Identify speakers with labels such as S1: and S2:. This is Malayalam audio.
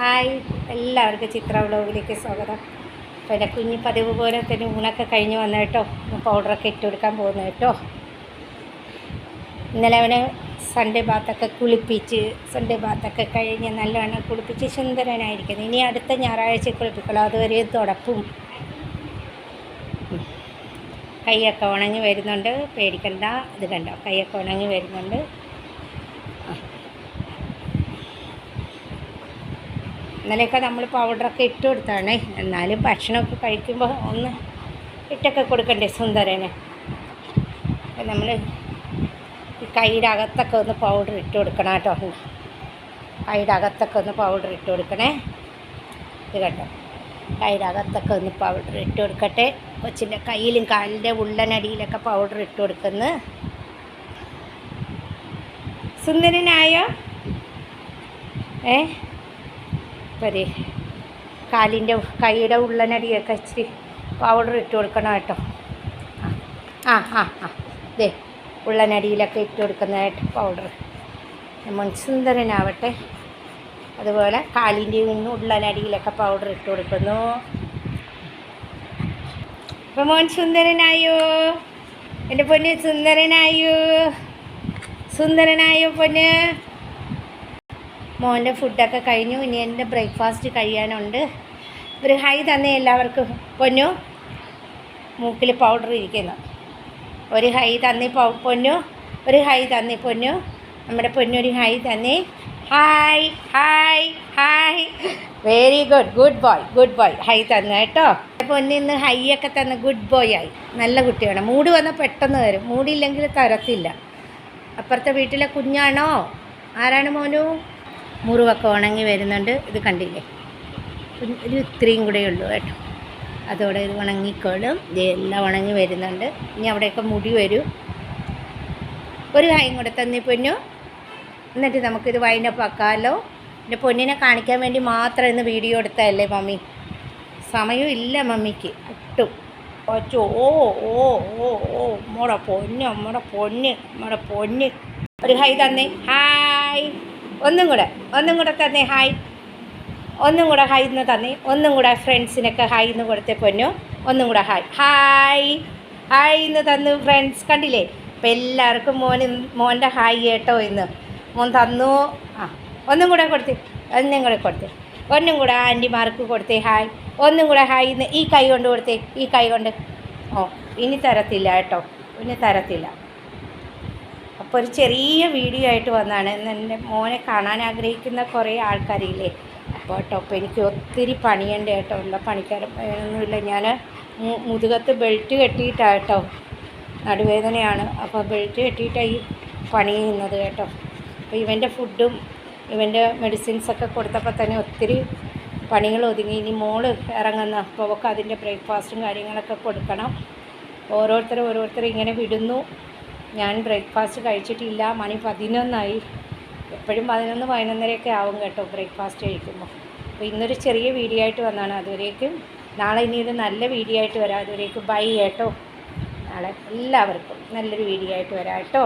S1: ഹായ് എല്ലാവർക്കും ചിത്ര വ്ലോഗിലേക്ക് സ്വാഗതം. അപ്പോൾ എന്റെ കുഞ്ഞ് പതിവ് പോലെ തന്നെ ഊണൊക്കെ കഴിഞ്ഞ് വന്നു കേട്ടോ. പൗഡറൊക്കെ ഇട്ട് കൊടുക്കാൻ പോകുന്നു കേട്ടോ. ഇന്നലെ അവന് സൺഡേ ബാത്തൊക്കെ കുളിപ്പിച്ച് സൺഡേ ബാത്തൊക്കെ കഴിഞ്ഞ് നല്ലവണ്ണം കുളിപ്പിച്ച് സുന്ദരനായിരിക്കുന്നു. ഇനി അടുത്ത ഞായറാഴ്ച കുളിപ്പിക്കണം അതുവരെ തുടപ്പും. കൈയൊക്കെ ഉണങ്ങി വരുന്നുണ്ട്. പേടിക്കണ്ട. ഇത് കണ്ടോ? കൈയൊക്കെ ഉണങ്ങി വരുന്നുണ്ട്. ഇന്നലെയൊക്കെ നമ്മൾ പൗഡറൊക്കെ ഇട്ട് കൊടുത്താണ്. എന്നാലും ഭക്ഷണമൊക്കെ കഴിക്കുമ്പോൾ ഒന്ന് ഇട്ടൊക്കെ കൊടുക്കണ്ടേ സുന്ദരന്. അപ്പം നമ്മൾ ഈ കൈയുടെ അകത്തൊക്കെ ഒന്ന് പൗഡർ ഇട്ട് കൊടുക്കണം കേട്ടോ. കൈയുടെ അകത്തൊക്കെ ഒന്ന് പൗഡർ ഇട്ട് കൊടുക്കണേ. ഇത് കേട്ടോ കൈയുടെ അകത്തൊക്കെ ഒന്ന് പൗഡർ ഇട്ട് കൊടുക്കട്ടെ. കൊച്ചിന്റെ കയ്യിലും കാലിന്റെ ഉള്ളനടിയിലൊക്കെ പൗഡർ ഇട്ട് കൊടുക്കുന്നു. സുന്ദരനായോ? ഏ? പരി കാലിന്റെ കൈയുടെ ഉള്ളനടിയൊക്കെ ഇച്ചിരി പൗഡർ ഇട്ട് കൊടുക്കണം കേട്ടോ. ആ ആ ആ. ദേ ഉള്ളനടിയിലൊക്കെ ഇട്ട് കൊടുക്കുന്നതായിട്ട് പൗഡർ മൺസുന്ദരനാവട്ടെ സുന്ദരനാവട്ടെ അതുപോലെ കാലിന്റെ ഉള്ളനടിയിലൊക്കെ പൗഡർ ഇട്ട് കൊടുക്കുന്നു. അപ്പോൾ മോൻ സുന്ദരനായോ? എന്റെ പൊന്ന് സുന്ദരനായോ? സുന്ദരനായോ പൊന്ന്? മോന്റെ ഫുഡൊക്കെ കഴിഞ്ഞു. ഇനി എന്റെ ബ്രേക്ക്ഫാസ്റ്റ് കഴിയാനുണ്ട്. ഒരു ഹൈ തന്നെ എല്ലാവർക്കും. പൊന്നു മൂക്കിൽ പൗഡർ ഇരിക്കുന്നു. ഒരു ഹൈ തന്നി പൊന്നു ഒരു ഹൈ തന്നി പൊന്നു. നമ്മുടെ പൊന്നൊരു hi തന്നി. Hi hi hi very good good boy good boy hi തന്നു കേട്ടോ. പൊന്നു ഇന്ന് ഹൈ ഒക്കെ തന്ന് ഗുഡ് ബോയ് ആയി. നല്ല കുട്ടിയാണ്. മൂടി വന്നാൽ പെട്ടെന്ന് വരും. മൂടിയില്ലെങ്കിൽ തരത്തില്ല. അപ്പുറത്തെ വീട്ടിലെ കുഞ്ഞാണോ? ആരാണ് മോനു? മുറിവൊക്കെ ഉണങ്ങി വരുന്നുണ്ട്. ഇത് കണ്ടില്ലേ? ഒരു ഇത്രയും കൂടെ ഉള്ളൂ കേട്ടോ. അതോടെ ഇത് ഉണങ്ങിക്കോളും. ഇതെല്ലാം ഉണങ്ങി വരുന്നുണ്ട്. ഇനി അവിടെയൊക്കെ മുടി വരും. ഒരു കായും കൂടെ തന്നി പൊന്നു. എന്നിട്ട് നമുക്കിത് വൈൻഡപ്പ് ആക്കാമല്ലോ എന്റെ പൊന്നിനെ കാണിക്കാൻ വേണ്ടി മാത്രം ഇന്ന് വീഡിയോ എടുത്തതല്ലേ മമ്മി? സമയം ഇല്ല മമ്മിക്ക്. ഒട്ടും. ഒറ്റ ഓ ഓ ഓ ഓ മോടെ പൊന്ന് നമ്മുടെ പൊന്ന് നമ്മുടെ പൊന്ന്. ഒരു ഹൈ തന്നെ. ഹായ്. ഒന്നും കൂടെ ഒന്നും കൂടെ തന്നെ ഹായ്. ഒന്നും കൂടെ ഹായ് എന്ന് തന്നെ ഒന്നും കൂടെ ഫ്രണ്ട്സിനൊക്കെ ഹായ് എന്ന് കൊടുത്തേ പൊന്നു. ഒന്നും കൂടെ ഹായ്. ഹായ്. ഹായ് എന്ന് തന്നു ഫ്രണ്ട്സ്. കണ്ടില്ലേ? അപ്പം എല്ലാവർക്കും മോന് മോന്റെ ഹായ് കേട്ടോ ഇന്ന്. മോൻ തന്നു. ആ ഒന്നും കൂടെ കൊടുത്തേ ഒന്നും കൂടെ കൊടുത്തേ. ഒന്നും കൂടെ ആന്റിമാർക്ക് കൊടുത്തേ ഹായ്. ഒന്നും കൂടെ ഹായ് എന്ന് ഈ കൈ കൊണ്ട് കൊടുത്തേ ഈ കൈ കൊണ്ട്. ഓ ഇനി തരത്തില്ല കേട്ടോ. ഇനി തരത്തില്ല. അപ്പോൾ ഒരു ചെറിയ വീഡിയോ ആയിട്ട് വന്നതാണ്. എന്റെ മോനെ കാണാൻ ആഗ്രഹിക്കുന്ന കുറേ ആൾക്കാരില്ലേ? അപ്പോൾ കേട്ടോ അപ്പോൾ എനിക്ക് ഒത്തിരി പണിയുണ്ട് കേട്ടോ. ഉള്ള പണിക്കാരൻ ഒന്നുമില്ല. ഞാൻ മുതുകത്ത് ബെൽറ്റ് കെട്ടിയിട്ടാണ് കേട്ടോ. നടുവേദനയാണ്. അപ്പോൾ ബെൽറ്റ് കെട്ടിയിട്ടാണ് ഈ പണി ചെയ്യുന്നത് കേട്ടോ. അപ്പോൾ ഇവന്റെ ഫുഡും ഇവന്റെ മെഡിസിൻസൊക്കെ കൊടുത്തപ്പോൾ തന്നെ ഒത്തിരി പണികൾ ഒതുങ്ങി. ഇനി മോൾ ഇറങ്ങുന്ന. അപ്പോൾ അതിന്റെ ബ്രേക്ക്ഫാസ്റ്റും കാര്യങ്ങളൊക്കെ കൊടുക്കണം. ഓരോരുത്തർ ഓരോരുത്തർ ഇങ്ങനെ വിടുന്നു. ഞാൻ ബ്രേക്ക്ഫാസ്റ്റ് കഴിച്ചിട്ടില്ല മണി പതിനൊന്നായി. എപ്പോഴും പതിനൊന്ന് പതിനൊന്നരയൊക്കെ ആവും കേട്ടോ ബ്രേക്ക്ഫാസ്റ്റ് കഴിക്കുമ്പോൾ. അപ്പോൾ ഇന്നൊരു ചെറിയ വീഡിയോ ആയിട്ട് വന്നതാണ്. അതുവരേക്കും നാളെ ഇനി ഇത് നല്ല വീഡിയോ ആയിട്ട് വരാം. അതുവരേക്കും ബൈ കേട്ടോ. നാളെ എല്ലാവർക്കും നല്ലൊരു വീഡിയോ ആയിട്ട് വരാം കേട്ടോ.